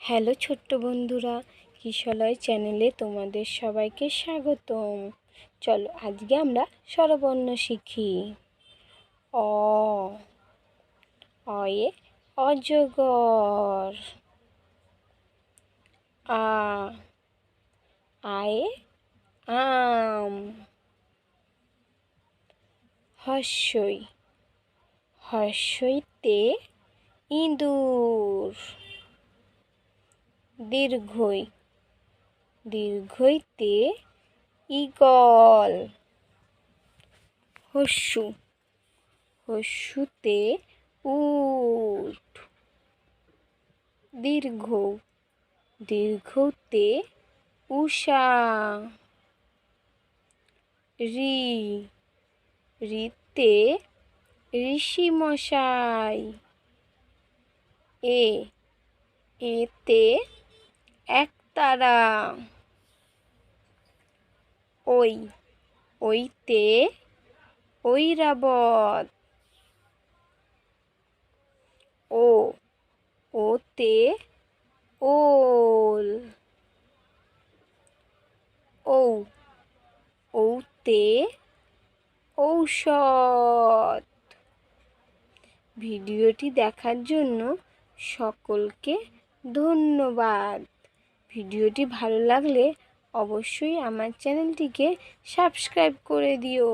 Hello ছোট্ট বন্ধুরা, কিশলয় চ্যানেলে তোমাদের সবাইকে স্বাগতম। চলো আজকে আমরা স্বরবর্ণ শিখি। অ, অয়ে অজগর। আ, আয়ে আম। হর্ষই হর্ষইতে ইঁদুর। দীর্ঘই। দীর্ঘইতে ইগল হস্যু। হস্যুতে উট। দীর্ঘ দীর্ঘতে উষা। রি। রিতে ঋষি মশাই এ। এতে একতারা ওই, ওইতে ওই ঐরাবত। ও, ওতে ওল। ঔ, ঔতে ঔষধ। ভিডিওটি দেখার জন্য সকলকে ধন্যবাদ। ভিডিওটি ভালো লাগলে অবশ্যই আমার চ্যানেলটিকে সাবস্ক্রাইব করে দিও।